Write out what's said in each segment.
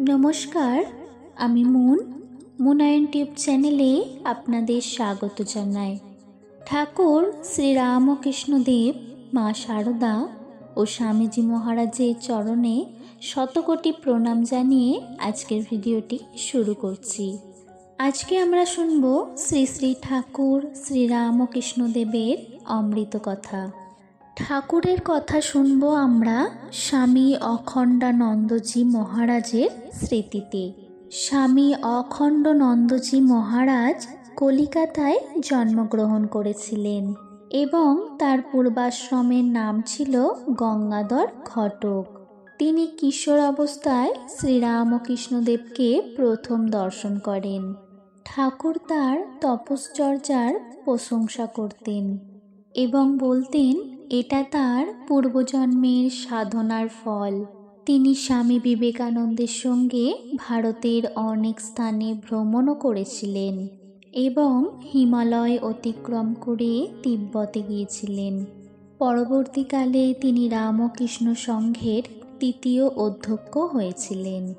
নমস্কার, আমি moon, মুনায়ন tube চ্যানেলে আপনাদের স্বাগত জানাই। ঠাকুর শ্রী শ্রীরামকৃষ্ণদেব মা শারদা ও স্বামীজি মহারাজের চরণে শতকোটি প্রণাম জানিয়ে আজকের ভিডিওটি শুরু করছি। আজকে আমরা শুনব শ্রী শ্রী ঠাকুর শ্রীরামকৃষ্ণদেবের অমৃত কথা। ঠাকুরের কথা শুনব আমরা স্বামী অখণ্ডানন্দজি মহারাজের স্মৃতিতে। স্বামী অখণ্ডনন্দজি মহারাজ কলিকাতায় জন্মগ্রহণ করেছিলেন এবং তার পূর্বাশ্রমের নাম ছিল গঙ্গাধর ঘটক। তিনি কিশোর অবস্থায় শ্রীরামকৃষ্ণদেবকে প্রথম দর্শন করেন। ঠাকুর তার তপশ্চর্যার প্রশংসা করতেন এবং বলতেন এটা তার পূর্বজন্মের সাধনার ফল। তিনি স্বামী বিবেকানন্দের সঙ্গে ভারতের অনেক স্থানে ভ্রমণও করেছিলেন এবং হিমালয় অতিক্রম করে তিব্বতে গিয়েছিলেন। পরবর্তীকালে তিনি রামকৃষ্ণ সংঘের তৃতীয় অধ্যক্ষ হয়েছিলেন।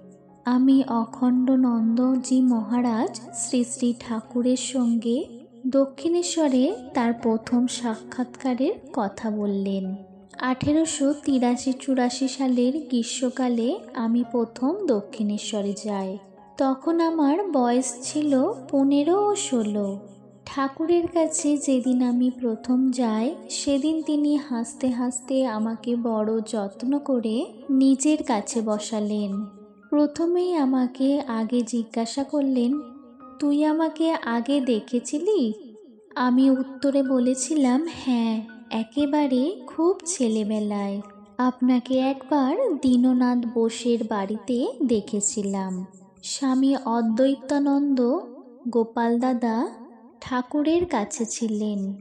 আমি অখণ্ডনন্দজি মহারাজ শ্রী শ্রী ঠাকুরের সঙ্গে দক্ষিণেশ্বরে তার প্রথম সাক্ষাৎকারের কথা বললেন। আঠেরোশো তিরাশি চুরাশি সালের গ্রীষ্মকালে আমি প্রথম দক্ষিণেশ্বরে যাই। তখন আমার বয়স ছিল পনেরো ও ষোলো। ঠাকুরের কাছে যেদিন আমি প্রথম যাই, সেদিন তিনি হাসতে হাসতে আমাকে বড় যত্ন করে নিজের কাছে বসালেন। প্রথমেই আমাকে আগে জিজ্ঞাসা করলেন তুই আমাকে আগে দেখেছিলি? আমি উত্তরে বলেছিলাম হ্যাঁ একেবারে খুব ছেলেবেলায়। আপনাকে একবার দীননাথ বোসের বাড়িতে দেখেছিলাম। স্বামী অদ্বৈতানন্দ গোপাল দাদা ঠাকুরের কাছে ছিলেন।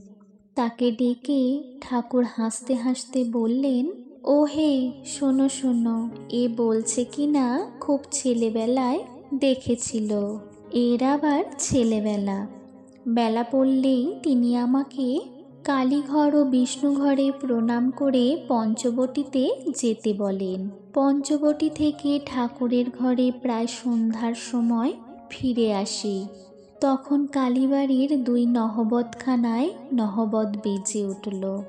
তাকে ডেকে ঠাকুর হাসতে হাসতে বললেন ও হে শোনো শোনো, এ বলছে কি না খুব ছেলেবেলায় দেখেছিল। এর আবার ছেলেবেলা। বেলা পড়লেই তিনি আমাকে কালীঘর ও বিষ্ণুঘরে প্রণাম করে পঞ্চবটিতে যেতে বলেন। পঞ্চবটি থেকে ঠাকুরের ঘরে প্রায় সন্ধ্যার সময় ফিরে আসি। তখন কালীবাড়ির দুই নহবতখানায় নহবত বেজে উঠল।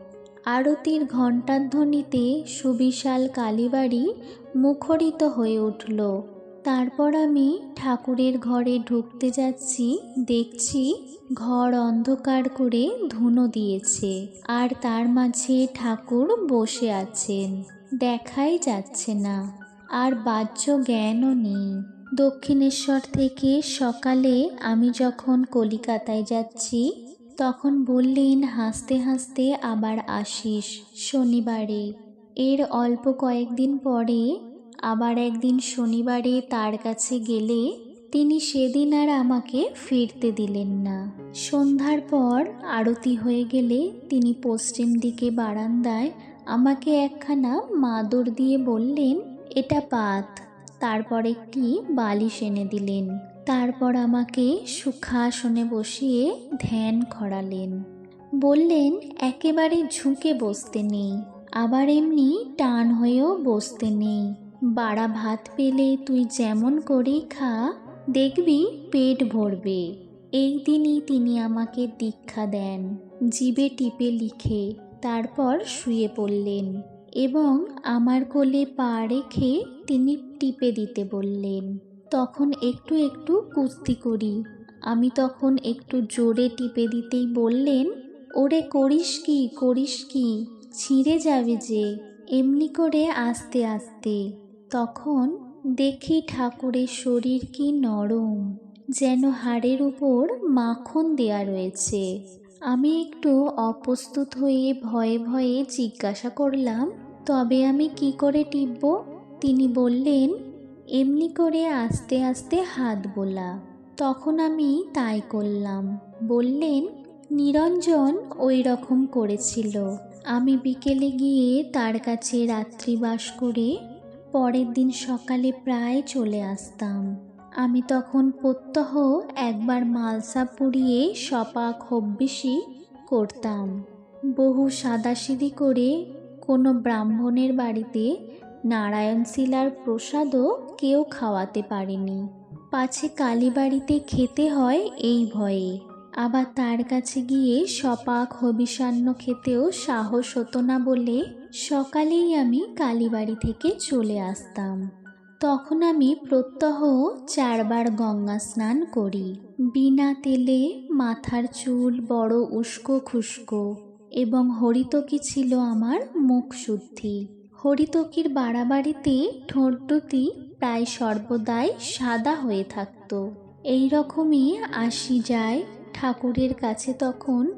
আরতির ঘণ্টার ধ্বনিতে সুবিশাল কালীবাড়ি মুখরিত হয়ে উঠল। তারপর আমি ঠাকুরের ঘরে ঢুকতে যাচ্ছি, দেখছি ঘর অন্ধকার করে ধুনো দিয়েছে আর তার মাঝে ঠাকুর বসে আছেন, দেখাই যাচ্ছে না আর বাহ্য জ্ঞানও নেই। দক্ষিণেশ্বর থেকে সকালে আমি যখন কলিকাতায় যাচ্ছি, তখন বললেন, হাসতে হাসতে আবার আসিস শনিবারে। এর অল্প কয়েকদিন পরে আবার একদিন শনিবারে তার কাছে গেলে তিনি সেদিন আর আমাকে ফিরতে দিলেন না। সন্ধ্যার পর আরতি হয়ে গেলে তিনি পশ্চিম দিকে বারান্দায় আমাকে একখানা মাদুর দিয়ে বললেন, এটা পাত। তারপর একটি বালিশ এনে দিলেন। তারপর আমাকে সুখাসনে বসিয়ে ধ্যান করালেন। বললেন, একেবারে ঝুঁকে বসতে নেই, আবার এমনি টান হয়েও বসতে নেই। বাড়া ভাত পেলে তুই যেমন করেই খা, দেখবি পেট ভরবে। এই দিনই তিনি আমাকে দীক্ষা দেন, জিবে টিপে লিখে তারপর শুয়ে পড়লেন এবং আমার কোলে পা রেখে তিনি টিপে দিতে বললেন, তখন একটু একটু কুস্তি করি। আমি তখন একটু জোরে টিপে দিতেই বললেন, ওরে করিস কি করিস কি, ছিঁড়ে যাবে যে, এমনি করে আস্তে আস্তে। তখন দেখি ঠাকুরের শরীর কি নরম, যেন হাড়ের উপর মাখন দেয়া রয়েছে। আমি একটু অপ্রস্তুত হয়ে ভয়ে ভয়ে জিজ্ঞাসা করলাম, তবে আমি কি করে টিপব? তিনি বললেন, এমনি করে আস্তে আস্তে হাত বোলা। তখন আমি তাই করলাম। বললেন, নিরঞ্জন ওই রকম করেছিল। আমি বিকেলে গিয়ে তার কাছে রাত্রিবাস করে পরের দিন সকালে প্রায় চলে আসতাম। আমি তখন প্রত্যহ একবার মালসা পুড়িয়ে সপাক হব্বিসি করতাম। বহু সাদাসিদি করে কোনো ব্রাহ্মণের বাড়িতে নারায়ণ শিলার প্রসাদও কেউ খাওয়াতে পারেনি। পাছে কালীবাড়িতে খেতে হয় এই ভয়ে। আবার তার কাছে গিয়ে সপাক হবিষান্ন খেতেও সাহস হতো না বলে সকালেই আমি কালীবাড়ি থেকে চলে আসতাম। তখন আমি প্রত্যহ চারবার গঙ্গা স্নান করি। বিনা তেলে মাথার চুল বড় উস্কো খুস্কো এবং হরিতকি ছিল আমার মুখ শুদ্ধি। হরিতকির বাড়াবাড়িতে ঠোঁট দুটি প্রায় সর্বদাই সাদা হয়ে থাকতো। এই রকমই আসি যায় ঠাকুরের কাছে তখন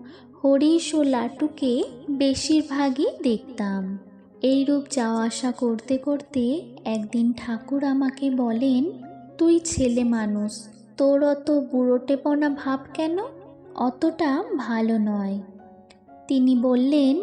হরিশ ও লাটুকে বেশিরভাগই দেখতাম। এইরূপ যাওয়া আসা করতে করতে একদিন ঠাকুর আমাকে বলেন, তুই ছেলে মানুষ, তোর অত বুড়োটেপনা ভাব কেন? অতটা ভালো নয়। তিনি বললেন,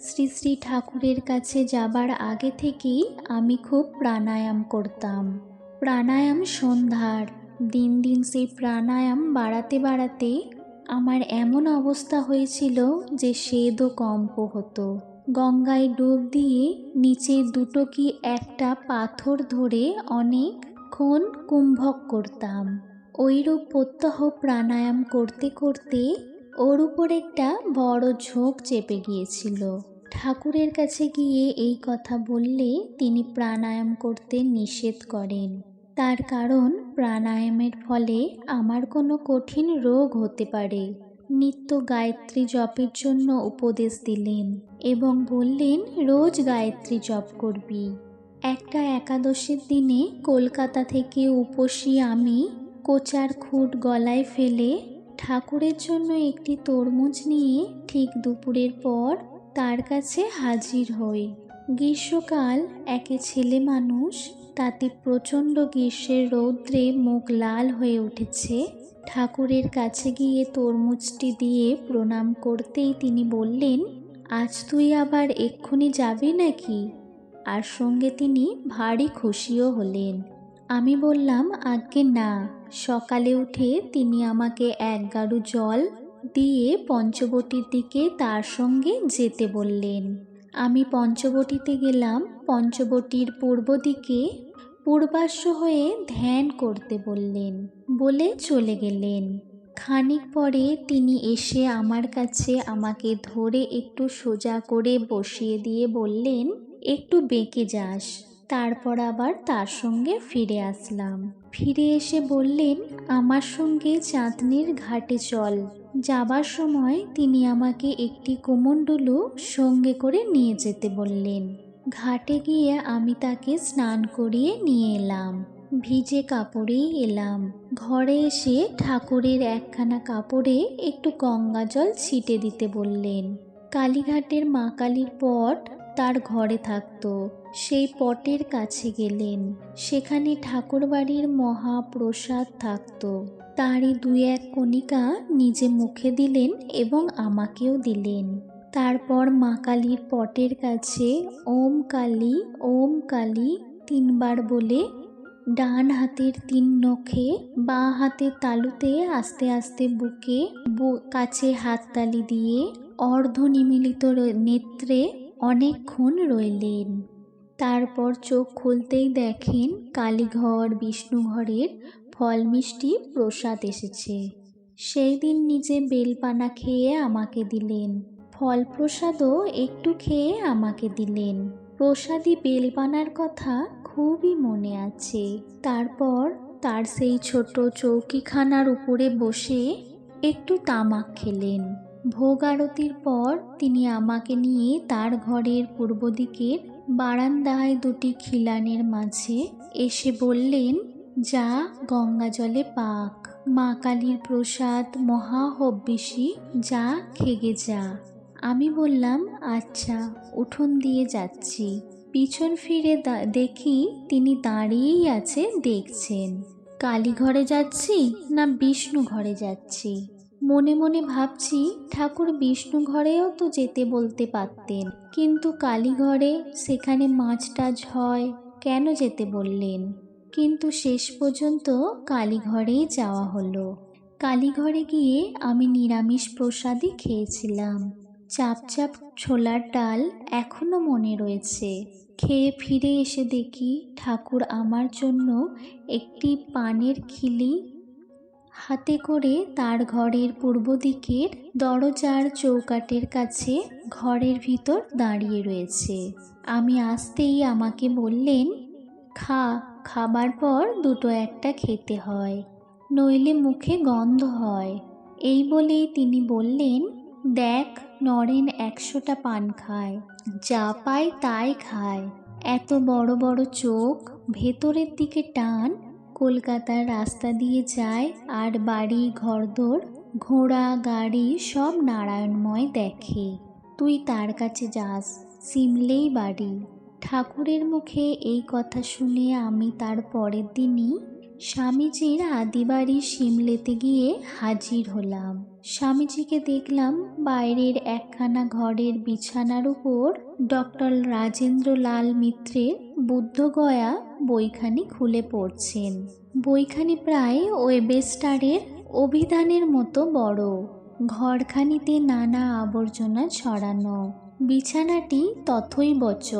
শ্রী শ্রী ঠাকুরের কাছে যাবার আগে থেকেই আমি খুব প্রাণায়াম করতাম। প্রাণায়াম সন্ধ্যার দিন দিন সেই প্রাণায়াম বাড়াতে বাড়াতে আমার এমন অবস্থা হয়েছিল যে সেদও কম্প হতো। গঙ্গায় ডুব দিয়ে নিচে দুটো কি একটা পাথর ধরে অনেকক্ষণ কুম্ভক করতাম। ওইরূপ প্রত্যহ প্রাণায়াম করতে করতে ওর উপর একটা বড় ঝোঁক চেপে গিয়েছিল। ঠাকুরের কাছে গিয়ে এই কথা বললে তিনি প্রাণায়াম করতে নিষেধ করেন। তার কারণ প্রাণায়ামের ফলে আমার কোনো কঠিন রোগ হতে পারে। নিত্য গায়ত্রী জপের জন্য উপদেশ দিলেন এবং বললেন, রোজ গায়ত্রী জপ করবি। একটা একাদশীর দিনে কলকাতা থেকে উপসী আমি কোচার খুঁট গলায় ফেলে ঠাকুরের জন্য একটি তরমুজ নিয়ে ঠিক দুপুরের পর তার কাছে হাজির হই। গ্রীষ্মকাল, একে ছেলে মানুষ তাতে প্রচণ্ড গ্রীষ্মের রৌদ্রে মুখ লাল হয়ে উঠেছে। ঠাকুরের কাছে গিয়ে তরমুজটি দিয়ে প্রণাম করতেই তিনি বললেন, আজ তুই আবার এক্ষুনি যাবি নাকি? আর সঙ্গে তিনি ভারী খুশিও হলেন। আমি বললাম, আজ্ঞে না। সকালে উঠে তিনি আমাকে এক গাড়ু জল দিয়ে পঞ্চবটির দিকে তার সঙ্গে যেতে বললেন। আমি পঞ্চবটিতে গেলাম, পঞ্চবটির পূর্ব দিকে পূর্বাশ্ব হয়ে ধ্যান করতে বললেন, বলে চলে গেলেন। খানিক পরে তিনি এসে আমার কাছে আমাকে ধরে একটু সোজা করে বসিয়ে দিয়ে বললেন, একটু বেঁকে যাস। তারপর আবার তার সঙ্গে ফিরে আসলাম। ফিরে এসে বললেন, আমার সঙ্গে চাঁদনির ঘাটে চল। যাবার সময় তিনি আমাকে একটি কুমণ্ডলু সঙ্গে করে নিয়ে যেতে বললেন। ঘাটে গিয়ে আমি তাকে স্নান করিয়ে নিয়ে এলাম। ভিজে কাপড়েই এলাম। ঘরে এসে ঠাকুরের একখানা কাপড়ে একটু গঙ্গা জল ছিটে দিতে বললেন। কালীঘাটের মা কালীর পট তার ঘরে থাকতো। সেই পটের কাছে গেলেন। সেখানে ঠাকুরবাড়ির মহাপ্রসাদ থাকতো। তারই দুই এক কণিকা নিজে মুখে দিলেন এবং আমাকেও দিলেন। তারপর মা কালীর পটের কাছে ওম কালী ওম কালী তিনবার বলে ডান হাতের তিন নখে, বাঁ হাতের তালুতে আস্তে আস্তে বুকে কাছে হাততালি দিয়ে অর্ধনিমিলিত র- নেত্রে অনেকক্ষণ রইলেন। তারপর চোখ খুলতেই দেখেন কালীঘর, বিষ্ণুঘরের ফল মিষ্টি প্রসাদ এসেছে। সেই দিন নিজে বেলপানা খেয়ে আমাকে দিলেন। ফল প্রসাদও একটু খেয়ে আমাকে দিলেন। প্রসাদী বেলপানার কথা খুবই মনে আছে। তারপর তার সেই ছোট চৌকিখানার উপরে বসে একটু তামাক খেলেন। ভোগ আরতির পর তিনি আমাকে নিয়ে তার ঘরের পূর্ব দিকের বারান্দায় দুটি খিলানের মাঝে এসে বললেন যা গঙ্গা জলে পাক। মা কালীর প্রসাদ মহা হব্বিসি যা খেগে যা। আমি বললাম আচ্ছা উঠোন দিয়ে যাচ্ছি। পিছন ফিরে দেখি তিনি দাঁড়িয়েই আছে, দেখছেন। কালীঘরে যাচ্ছি না বিষ্ণু ঘরে যাচ্ছি? মনে মনে ভাবছি, ঠাকুর বিষ্ণু ঘরেও তো যেতে বলতে পারতেন। কিন্তু কালীঘরে সেখানে মাছ টাছ হয়, কেন যেতে বললেন? কিন্তু শেষ পর্যন্ত কালীঘরেই যাওয়া হলো। কালীঘরে গিয়ে আমি নিরামিষ প্রসাদই খেয়েছিলাম। চাপ চাপ ছোলার ডাল এখনও মনে রয়েছে। খেয়ে ফিরে এসে দেখি ঠাকুর আমার জন্য একটি পানের খিলি হাতে করে তার ঘরের পূর্ব দিকের দরজার চৌকাটের কাছে ঘরের ভিতর দাঁড়িয়ে রয়েছে। আমি আসতেই আমাকে বললেন, খা খাবার পর দুটো একটা খেতে হয়। নইলে মুখে গন্ধ হয়। এই বলেই তিনি বললেন, দেখ, নরেন একশোটা পান খায়। যা পায় তাই খায়। এত বড় বড় চোখ, ভেতরের দিকে টান, কলকাতার রাস্তা দিয়ে যায় আর বাড়ি, ঘরদোর, ঘোড়া, গাড়ি সব নারায়ণময় দেখে। তুই তার কাছে যাস, সিমলেই বাড়ি। ঠাকুরের মুখে এই কথা শুনে আমি তার পরের দিনই স্বামীজির আদিবাড়ি সিমলেতে গিয়ে হাজির হলাম। স্বামীজিকে দেখলাম বাইরের একখানা ঘরের বিছানার উপর ডক্টর রাজেন্দ্র লাল মিত্রের বুদ্ধগয়া বইখানি খুলে পড়ছেন। বইখানি প্রায় ওয়েবেস্টারের অভিধানের মতো বড়। ঘরখানিতে নানা আবর্জনা ছড়ানো। বিছানাটি তথই বচ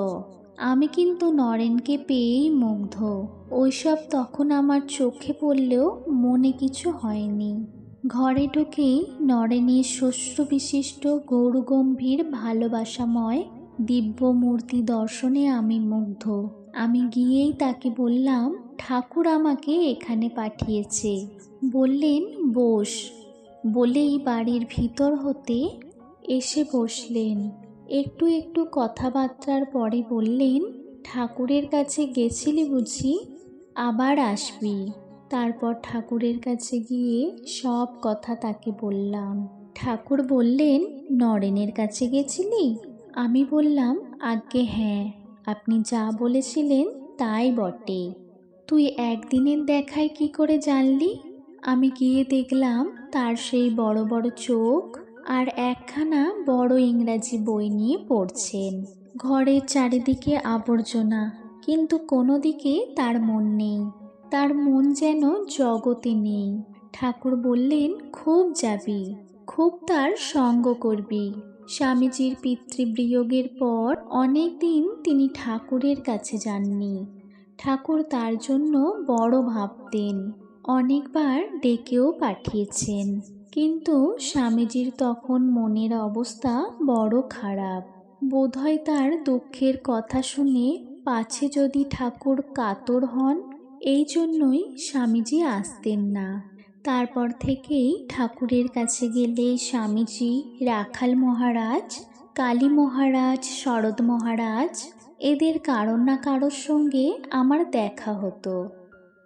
আমি কিন্তু নরেনকে পেয়েই মুগ্ধ। ওইসব তখন আমার চোখে পড়লেও মনে কিছু হয়নি। ঘরে ঢুকেই নরেনের শস্য বিশিষ্ট গৌরগম্ভীর, ভালোবাসাময় দিব্য মূর্তি দর্শনে আমি মুগ্ধ। আমি গিয়েই তাকে বললাম, ঠাকুর আমাকে এখানে পাঠিয়েছে। বললেন, বস। বলেই বাড়ির ভিতর হতে এসে বসলেন। একটু একটু কথাবার্তার পরে বললেন, ঠাকুরের কাছে গেছিলি বুঝি? আবার আসবি। তারপর ঠাকুরের কাছে গিয়ে সব কথা তাকে বললাম। ঠাকুর বললেন, নরেনের কাছে গেছিলি? আমি বললাম, আজ্ঞে হ্যাঁ আপনি যা বলেছিলেন তাই বটে। তুই একদিনের দেখায় কি করে জানলি? আমি গিয়ে দেখলাম, তার সেই বড় বড় চোখ আর একখানা বড় ইংরাজি বই নিয়ে পড়ছেন। ঘরের চারিদিকে আবর্জনা, কিন্তু কোনো দিকে তার মন নেই। তার মন যেন জগতে নেই। ঠাকুর বললেন, খুব যাবি, খুব তার সঙ্গ করবি। স্বামীজির পিতৃবিয়োগের পর অনেক দিন তিনি ঠাকুরের কাছে যাননি। ঠাকুর তার জন্য বড় ভাবতেন। অনেকবার ডেকেও পাঠিয়েছেন। কিন্তু স্বামীজির তখন মনের অবস্থা বড় খারাপ। বোধহয় তার দুঃখের কথা শুনে পাছে যদি ঠাকুর কাতর হন, এই জন্যই স্বামীজি আসতেন না। তারপর থেকেই ঠাকুরের কাছে গেলে স্বামীজি রাখাল মহারাজ, কালী মহারাজ, শরৎ মহারাজ, এদের কারোর না কারোর সঙ্গে আমার দেখা হতো।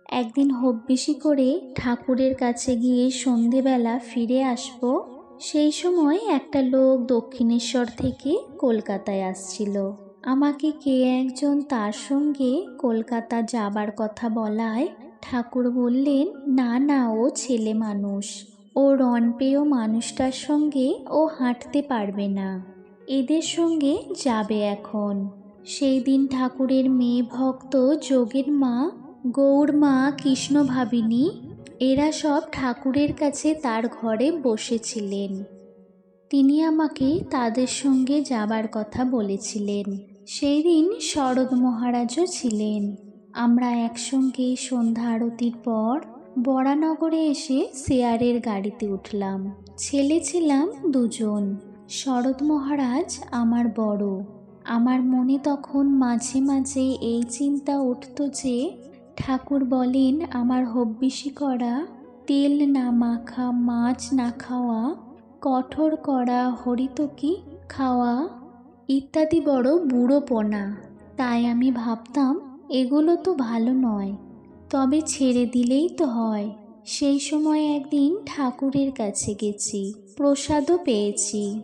একদিন হব্বিসি করে ঠাকুরের কাছে গিয়ে সন্ধেবেলা ফিরে আসব, সেই সময় একটা লোক দক্ষিণেশ্বর থেকে কলকাতায় আসছিল। আমাকে কে একজন তার সঙ্গে কলকাতা যাবার কথা বলায় ঠাকুর বললেন, না না, ও ছেলে মানুষ। ও রণপেয় মানুষটার সঙ্গে ও হাঁটতে পারবে না। এদের সঙ্গে যাবে এখন। সেই দিন ঠাকুরের মেয়ে ভক্ত যোগের মা গৌর মা কৃষ্ণ ভাবিনী, এরা সব ঠাকুরের কাছে তার ঘরে বসেছিলেন। তিনি আমাকে তাদের সঙ্গে যাবার কথা বলেছিলেন। সেই দিন শরৎ মহারাজও ছিলেন। আমরা একসঙ্গে সন্ধ্যা আরতির পর বরানগরে এসে শেয়ারের গাড়িতে উঠলাম। ছেলে ছিলাম দুজন। শরৎ মহারাজ আমার বড়। আমার মনে তখন মাঝে মাঝে এই চিন্তা উঠত যে ঠাকুর বলেন, আমার হব্বিসি করা, তেল না মাখা, মাছ না খাওয়া, কঠোর করা হরিতকি খাওয়া, ইত্যাদি বড় বুড়োপনা। তাই আমি ভাবতাম, এগুলো তো ভালো নয়, তবে ছেড়ে দিলেই তো হয়। সেই সময় একদিন ঠাকুরের কাছে গেছি, প্রসাদও পেয়েছি।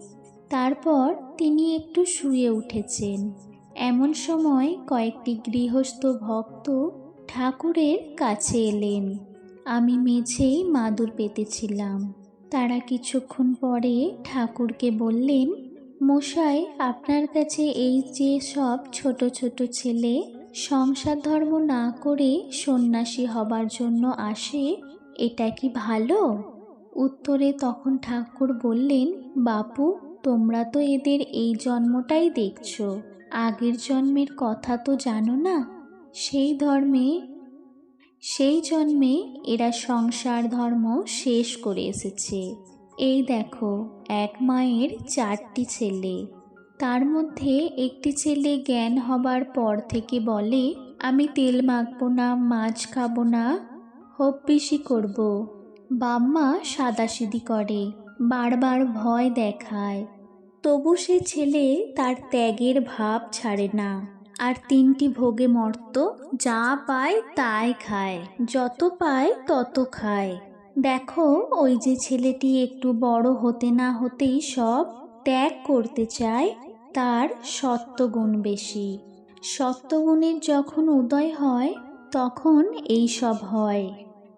তারপর তিনি একটু শুয়ে উঠেছেন। এমন সময় কয়েকটি গৃহস্থ ভক্ত ঠাকুরের কাছে এলেন। আমি মেঝেই মাদুর পেতেছিলাম। তারা কিছুক্ষণ পরে ঠাকুরকে বললেন, মশাই, আপনার কাছে এই যে সব ছোট ছোট ছেলে সংসার ধর্ম না করে সন্ন্যাসী হবার জন্য আসে, এটা কি ভালো? উত্তরে তখন ঠাকুর বললেন, বাপু, তোমরা তো এদের এই জন্মটাই দেখছ। আগের জন্মের কথা তো জানো না। সেই ধর্মে, সেই জন্মে এরা সংসার ধর্ম শেষ করে এসেছে। এই দেখো, এক মায়ের চারটি ছেলে। তার মধ্যে একটি ছেলে জ্ঞান হবার পর থেকে বলে, আমি তেল মাখবো না, মাছ খাব না হপ্পিসি করব। বাম্মা সাদাসিদি করে, বারবার ভয় দেখায়। তবু সে ছেলে তার ত্যাগের ভাব ছাড়ে না। আর তিনটি ভোগে মর্ত, যা পায় তাই খায়, যত পায় তত খায়। দেখো, ওই যে ছেলেটি একটু বড় হতে না হতেই সব ত্যাগ করতে চায়, তার সত্যগুণ বেশি। সত্যগুণের যখন উদয় হয়, তখন এই সব হয়।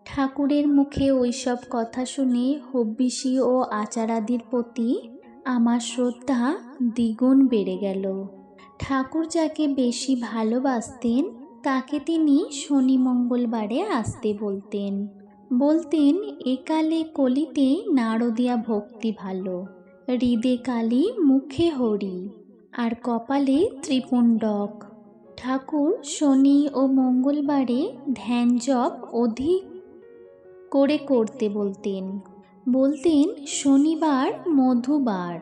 ঠাকুরের মুখে ওইসব কথা শুনে হব্বিসি ও আচারাদির প্রতি আমার শ্রদ্ধা দ্বিগুণ বেড়ে গেল। ঠাকুর যাকে বেশি ভালোবাসতেন, তাকে তিনি শনি মঙ্গলবারে আসতে বলতেন। বলতেন একালে কলিতে নারদিয়া ভক্তি ভালো, হৃদে কালী মুখে হরি, আর কপালে ত্রিপুণ্ডক ঠাকুর শনি ও মঙ্গলবারে ধ্যান জপ অধিক করে করতে বলতেন। বলতেন, শনিবার মধুবার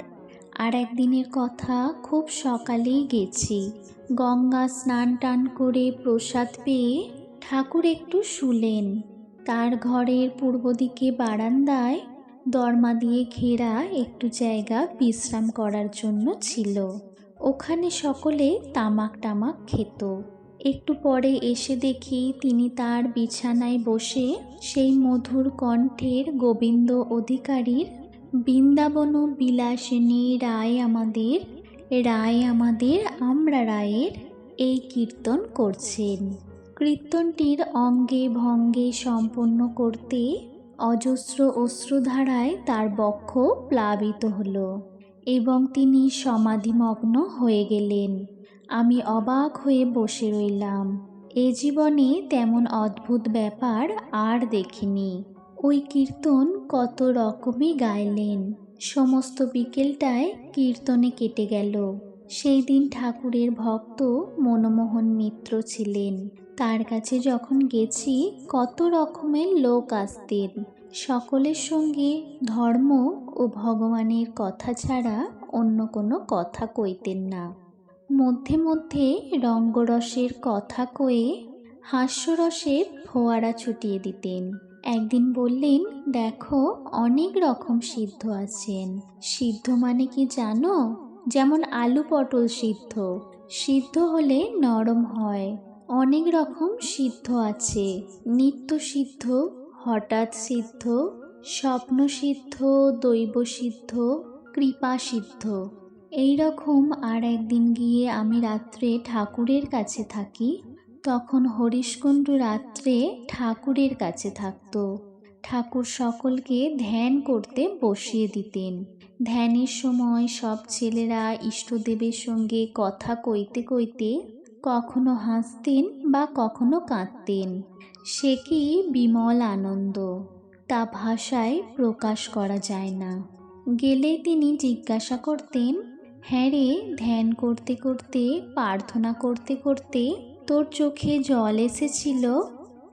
আর একদিনের কথা খুব সকালেই গেছি। গঙ্গা স্নান টান করে প্রসাদ পেয়ে ঠাকুর একটু শুলেন। তার ঘরের পূর্ব দিকে বারান্দায় দরমা দিয়ে ঘেরা একটু জায়গা বিশ্রাম করার জন্য ছিল। ওখানে সকলে তামাক টামাক খেত। একটু পরে এসে দেখি তিনি তার বিছানায় বসে সেই মধুর কণ্ঠের গোবিন্দ অধিকারীর বৃন্দাবন বিলাসিনী রায় আমাদের রায় আমাদের, আমরা রায়ের এই কীর্তন করছেন। কীর্তনটির অঙ্গে ভঙ্গে সম্পন্ন করতে অজস্র অশ্রুধারায় তার বক্ষ প্লাবিত হলো এবং তিনি সমাধিমগ্ন হয়ে গেলেন। আমি অবাক হয়ে বসে রইলাম। এ জীবনে তেমন অদ্ভুত ব্যাপার আর দেখিনি। ওই কীর্তন কত রকমই গাইলেন। সমস্ত বিকেলটায় কীর্তনে কেটে গেল। সেই দিন ঠাকুরের ভক্ত মনমোহন মিত্র ছিলেন। তার কাছে যখন গেছি কত রকমের লোক আসতেন। সকলের সঙ্গে ধর্ম ও ভগবানের কথা ছাড়া অন্য কোনো কথা কইতেন না। মধ্যে মধ্যে রঙ্গরসের কথা কয়ে হাস্যরসের ফোয়ারা ছুটিয়ে দিতেন। একদিন বললেন, দেখো, অনেক রকম সিদ্ধ আছেন। সিদ্ধ মানে কি জানো? যেমন আলু পটল সিদ্ধ। সিদ্ধ হলে নরম হয়। অনেক রকম সিদ্ধ আছে। নিত্য সিদ্ধ, হঠাৎ সিদ্ধ, স্বপ্ন সিদ্ধ, দৈব সিদ্ধ, কৃপা সিদ্ধ। এই রকম আর একদিন গিয়ে আমি রাত্রে ঠাকুরের কাছে থাকি। তখন হরিশকুণ্ড রাত্রে ঠাকুরের কাছে থাকতো। ঠাকুর সকলকে ধ্যান করতে বসিয়ে দিতেন। ধ্যানের সময় সব ছেলেরা ইষ্টদেবের সঙ্গে কথা কইতে কইতে কখনো হাসতেন বা কখনো কাঁদতেন। সে কি বিমল আনন্দ, তা ভাষায় প্রকাশ করা যায় না। গেলে তিনি জিজ্ঞাসা করতেন হ্যাঁ রে, ধ্যান করতে করতে, প্রার্থনা করতে করতে তোর চোখে জল এসেছিল?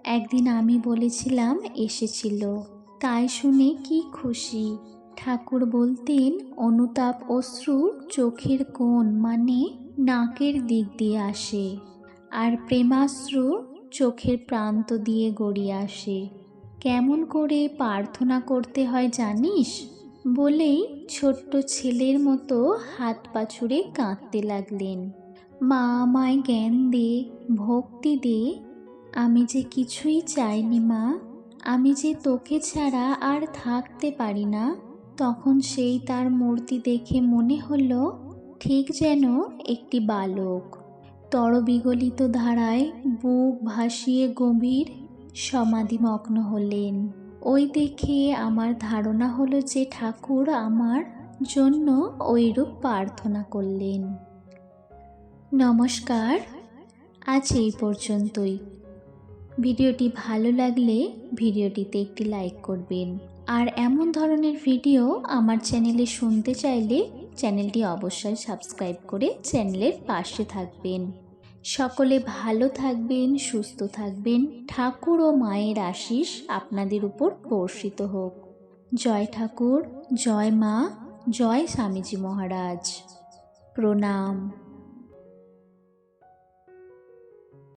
একদিন আমি বলেছিলাম, এসেছিল। তাই শুনে কি খুশি? ঠাকুর বলতেন, অনুতাপ অশ্রু চোখের কোণ মানে নাকের দিক দিয়ে আসে, আর প্রেমাশ্রু চোখের প্রান্ত দিয়ে গড়িয়ে আসে। কেমন করে প্রার্থনা করতে হয় জানিস? বলেই ছোট্ট ছেলের মতো হাত পা ছুঁড়ে কাঁদতে লাগলেন। মা আমায় জ্ঞান দে ভক্তি দে আমি যে কিছুই চাইনি মা, আমি যে তোকে ছাড়া আর থাকতে পারি না, তখন সেই তার মূর্তি দেখে মনে হলো, ঠিক যেন একটি বালক। তরবিগলিত ধারায় বুক ভাসিয়ে গভীর সমাধিমগ্ন হলেন। ওই দেখে আমার ধারণা হলো যে ঠাকুর আমার জন্য ওইরূপ প্রার্থনা করলেন। নমস্কার, আজ এই পর্যন্তই। ভিডিওটি ভালো লাগলে ভিডিওটিতে একটি লাইক করবেন। আর এমন ধরনের ভিডিও আমার চ্যানেলে শুনতে চাইলে চ্যানেলটি অবশ্যই সাবস্ক্রাইব করে চ্যানেলের পাশে থাকবেন। সকলে ভালো থাকবেন, সুস্থ থাকবেন। ঠাকুর ও মায়ের আশিস আপনাদের উপর বর্ষিত হোক। জয় ঠাকুর, জয় মা, জয় স্বামীজি মহারাজ। প্রণাম।